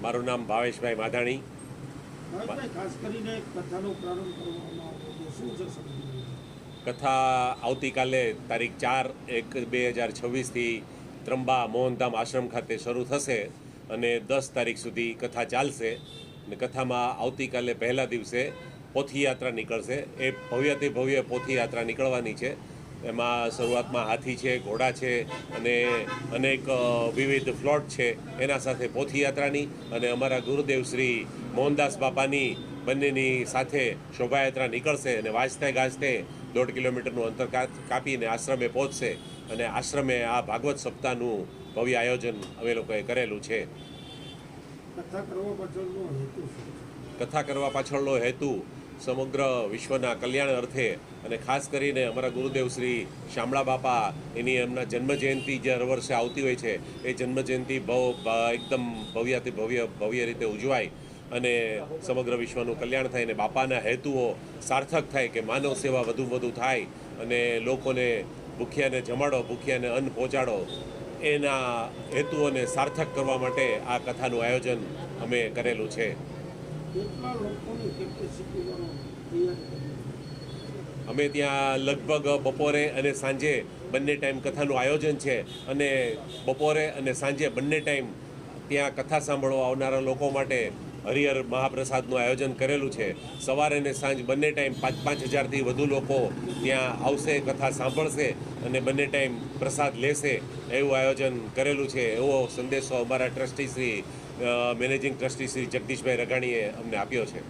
મારું નામ ભાવેશભાઈ માધાણી. ખાસ કરીને કથાનો પ્રારંભ કરવામાં આવ્યો શું છે કથા આવતીકાલે તારીખ ચાર એક બે હજાર છવ્વીસથી ત્રંબા મોહનધામ આશ્રમ ખાતે શરૂ થશે અને દસ તારીખ સુધી કથા ચાલશે અને કથામાં આવતીકાલે પહેલા દિવસે પોથીયાત્રા નીકળશે. એ ભવ્યથી ભવ્ય પોથીયાત્રા નીકળવાની છે. એમાં શરૂઆતમાં હાથી છે, ઘોડા છે અને અનેક વિવિધ ફ્લોટ છે. એના સાથે પોથીયાત્રાની અને અમારા ગુરુદેવ શ્રી મોહનદાસ બાપાની બંનેની સાથે શોભાયાત્રા નીકળશે અને વાંચતે ગાજતે દોઢ કિલોમીટરનું અંતર કાપીને આશ્રમે પહોંચશે અને આશ્રમે આ ભાગવત સપ્તાહનું ભવ્ય આયોજન અમે લોકોએ કરેલું છે. કથા કરવા પાછળનો હેતુ સમગ્ર વિશ્વના કલ્યાણ અર્થે અને ખાસ કરીને અમારા ગુરુદેવ શ્રી શામળા બાપા એની એમના જન્મજયંતિ જે હર વર્ષે આવતી હોય છે એ જન્મજયંતિ ભવ એકદમ ભવ્યાથી ભવ્ય ભવ્ય રીતે ઉજવાય. અને સમગ્ર વિશ્વનું કલ્યાણ થાય અને બાપાના હેતુઓ સાર્થક થાય કે માનવ સેવા વધુ વધુ થાય અને લોકોને ભૂખ્યાને જમાડો ભૂખ્યાને અન્ન પહોંચાડો એના હેતુઓને સાર્થક કરવા માટે આ કથાનું આયોજન અમે કરેલું છે. અમે ત્યાં લગભગ બપોરે અને સાંજે બંને ટાઈમ કથાનું આયોજન છે અને બપોરે અને સાંજે બંને ટાઈમ ત્યાં કથા સાંભળવા આવનારા લોકો માટે હરિહર મહાપ્રસાદનું આયોજન કરેલું છે. સવારે અને સાંજ બંને ટાઈમ પાંચ પાંચ હજારથી વધુ લોકો ત્યાં આવશે, કથા સાંભળશે અને બંને ટાઈમ પ્રસાદ લેશે. એવું આયોજન કરેલું છે. એવો સંદેશો અમારા trustee Shri managing trustee Shri Jagdishbhai રઘાણીએ અમને આપ્યો છે.